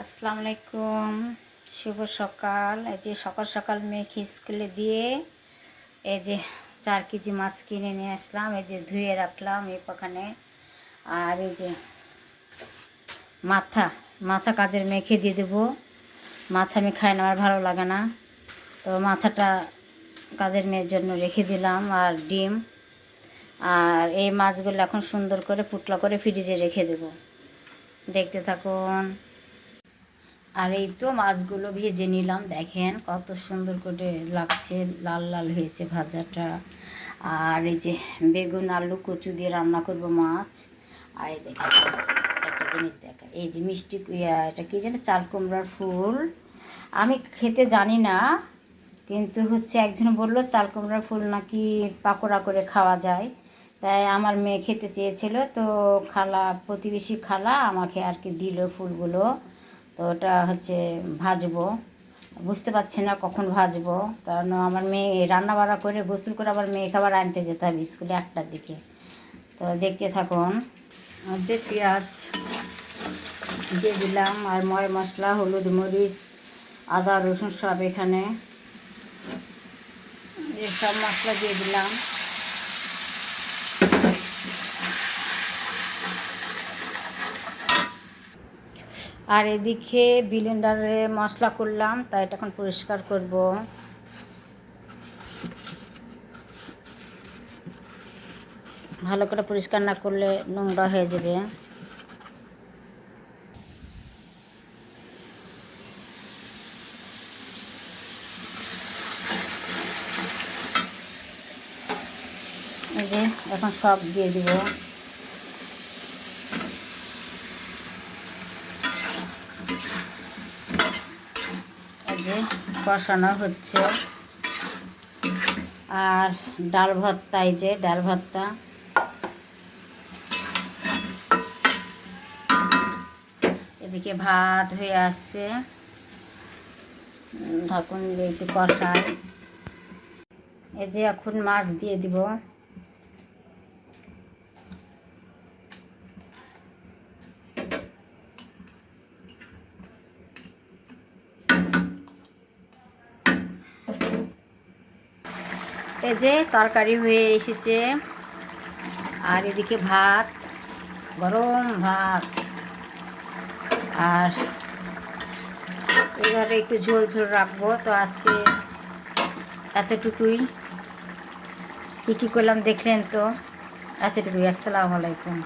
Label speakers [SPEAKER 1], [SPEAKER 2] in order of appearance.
[SPEAKER 1] আসসালামু আলাইকুম। শুভ সকাল। এই যে সকাল সকাল মেয়েকে স্কুলে দিয়ে এই যে চার কেজি মাছ কিনে নিয়ে আসলাম। এই যে ধুয়ে রাখলাম এই পাখানে আর এই যে মাথা মাথা কাজের মেখে দিয়ে দেবো। মাথা আমি খাই না, আমার ভালো লাগে না। তো মাথাটা কাজের মেয়ের জন্য রেখে দিলাম আর ডিম। আর এই মাছগুলো এখন সুন্দর করে পুটলা করে ফ্রিজে রেখে দেবো। দেখতে থাকুন। আর এই তো মাছগুলো ভেজে নিলাম। দেখেন কত সুন্দর করে লাগছে, লাল লাল হয়েছে ভাজাটা। আর এই যে বেগুন, আলু, কচু দিয়ে রান্না করব মাছ। আর এই দেখেন, একটা জিনিস দেখা এই যে মিষ্টি এটা কী যেন, চাল কুমড়ার ফুল। আমি খেতে জানি না, কিন্তু হচ্ছে একজন বলল, চাল কুমড়ার ফুল নাকি পাকোড়া করে খাওয়া যায়। তাই আমার মেয়ে খেতে চেয়েছিল, তো খালা, প্রতিবেশী খালা আমাকে আর কি দিল ফুলগুলো। তো ওটা হচ্ছে ভাজবো। বুঝতে পারছি না কখন ভাজবো। কারণ আমার মেয়ে রান্না বান্না করে, গোসল করে আবার মেয়ে খাবার আনতে যেতে হবে স্কুলে একটার দিকে। তো দেখতে থাকুন। যে পেঁয়াজ দিয়ে দিলাম, আর ময় মশলা, হলুদ মরিচ, আদা, রসুন সব এখানে। এই সব মশলা দিয়ে দিলাম। আর এদিকে বিলেন্ডারে মশলা করলাম তাই এটা এখন পরিষ্কার করব। ভালো করে পরিষ্কার না করলে নোংরা হয়ে যাবে। এখন সব দিয়ে দিব। যে কষানো হচ্ছে। আর ডাল ভর্তা, এই যে ডাল ভর্তা। এদিকে ভাত হয়ে আসছে। ঢাকুন দিয়ে একটু কষাই। এই যে এখন মাছ দিয়ে দিব। এই যে তরকারি হয়ে এসেছে। আর এদিকে ভাত, গরম ভাত। আর এইভাবে একটু ঝোল ঝোল রাখব। তো আজকে এতটুকুই। কী কী করলাম দেখলেন তো? এতটুকুই। আসসালামু আলাইকুম।